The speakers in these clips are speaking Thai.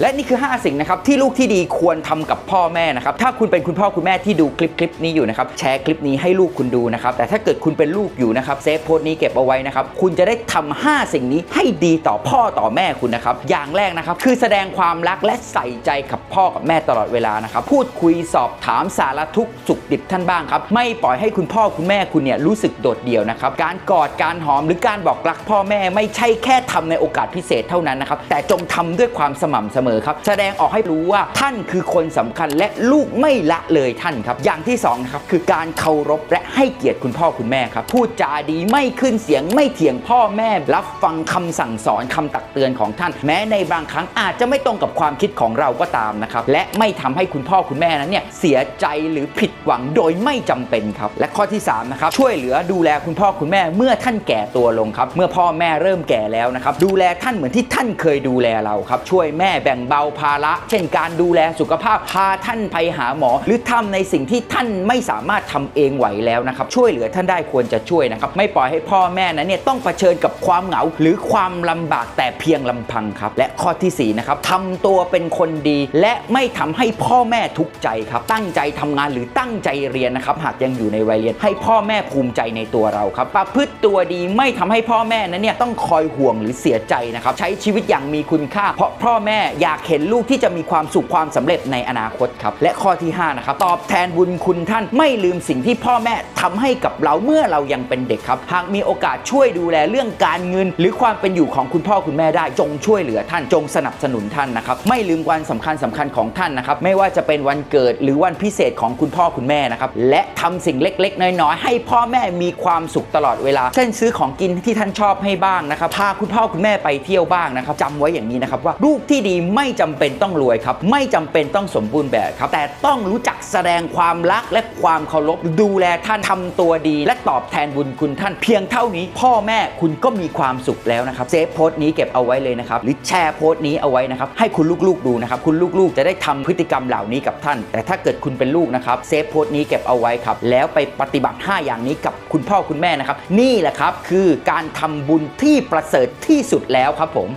และนี่คือ 5 สิ่งนะครับที่ลูกที่ดีควรทำกับพ่อแม่นะครับถ้าคุณเป็นคุณพ่อคุณแม่ที่ดูคลิปคลิปนี้อยู่นะครับแชร์คลิปนี้ให้ลูกคุณดูนะครับแต่ถ้าเกิดคุณเป็นลูกอยู่นะครับเซฟโพสต์นี้เก็บเอาไว้นะครับคุณจะได้ทำ5สิ่งนี้ให้ดีต่อพ่อต่อแม่คุณนะครับอย่างแรกนะครับคือแสดงความรักและใส่ใจกับพ่อกับแม่ตลอดเวลานะครับพูดคุยสอบถามสารทุกสุขดิบท่านบ้างครับไม่ปล่อยให้คุณพ่อคุณแม่คุณเนี่ยรู้สึกโดดเดี่ยวนะครับการกอดการหอมหรือการบอกรักพ่อแม่ไม่ใช่แค่ทำในโอกาสพิเศษเท่านั้นนะครับแต่จงทำด้วยความสม่ำเสมอครับ แสดงออกให้รู้ว่าท่านคือคนสำคัญและลูกไม่ละเลยท่านครับ อย่างที่สองนะครับคือการเคารพและให้เกียรติคุณพ่อคุณแม่ครับ พูดจาดีไม่ขึ้นเสียงไม่เถียงพ่อแม่ รับฟังคำสั่งสอนคำตักเตือนของท่าน แม้ในบางครั้งอาจจะไม่ตรงกับความคิดของเราก็ตามนะครับ และไม่ทำให้คุณพ่อคุณแม่นั้นเนี่ยเสียใจหรือผิดหวังโดยไม่จำเป็นครับ และข้อที่สามนะครับช่วยเหลือดูแลคุณพ่อคุณแม่เมื่อท่านแก่ตัวลงครับ เมื่อพ่อแม่เริ่มแก่แล้วนะครับดูแลท่านเหมือนที่ท่านเคยดูแลเราครับช่วยแม่แบ่งเบาภาระ เช่นการดูแลสุขภาพพาท่านไปหาหมอ หรือทำในสิ่งที่ท่านไม่สามารถทำเองไหวแล้วนะครับช่วยเหลือท่านได้ควรจะช่วยนะครับไม่ปล่อยให้พ่อแม่นั้นเนี่ยต้องเผชิญกับความเหงา หรือความลำบากแต่เพียงลำพังครับและข้อที่สี่นะครับทำตัวเป็นคนดี และไม่ทำให้พ่อแม่ทุกข์ใจครับตั้งใจทำงานหรือตั้งใจเรียนนะครับหากยังอยู่ในวัยเรียน ให้พ่อแม่ภูมิใจในตัวเราครับประพฤติตัวดีไม่ทำให้พ่อแม่นั้นเนี่ยต้องคอยห่วงหรือเสียใจนะครับใช้ชีวิตอย่างมีคุณค่า เพราะพ่อแม่อยากเห็นลูกที่จะมีความสุขความสำเร็จในอนาคตครับ และข้อที่ห้านะครับ ตอบแทนบุญคุณท่านไม่ลืมสิ่งที่พ่อแม่ทำให้กับเราเมื่อเรายังเป็นเด็กครับ หากมีโอกาสช่วยดูแลเรื่องการเงิน หรือความเป็นอยู่ของคุณพ่อคุณแม่ได้ จงช่วยเหลือท่านจงสนับสนุนท่านนะครับ ไม่ลืมวันสำคัญสำคัญของท่านนะครับ ไม่ว่าจะเป็นวันเกิดหรือวันพิเศษของคุณพ่อคุณแม่นะครับ และทำสิ่งเล็กๆ น้อยๆ ให้พ่อแม่มีความสุขตลอดเวลา เช่นซื้อของกินที่ท่านชอบให้บ้างนะครับ พาคุณพ่อคุณแม่ไปเที่ยวบ้างนะครับจำไว้อย่างนี้นะครับว่าลูกที่ดีไม่จำเป็นต้องรวยครับ ไม่จำเป็นต้องสมบูรณ์แบบครับ แต่ต้องรู้จักแสดงความรักและความเคารพดูแลท่านทำตัวดี และตอบแทนบุญคุณท่านเพียงเท่านี้ พ่อแม่คุณก็มีความสุขแล้วนะครับเซฟโพสต์นี้เก็บเอาไว้เลยนะครับหรือแชร์โพสต์นี้เอาไว้นะครับให้คุณลูกๆดูนะครับคุณลูกๆ จะได้ทำพฤติกรรมเหล่านี้กับท่าน แต่ถ้าเกิดคุณเป็นลูกนะครับเซฟโพสต์นี้เก็บเอาไว้ครับแล้วไปปฏิบัติ 5 อย่างนี้กับคุณพ่อคุณแม่นะครับ นี่แหละครับคือการทำบุญที่ประเสริฐที่สุดแล้วครับผม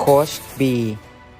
โค้ชบี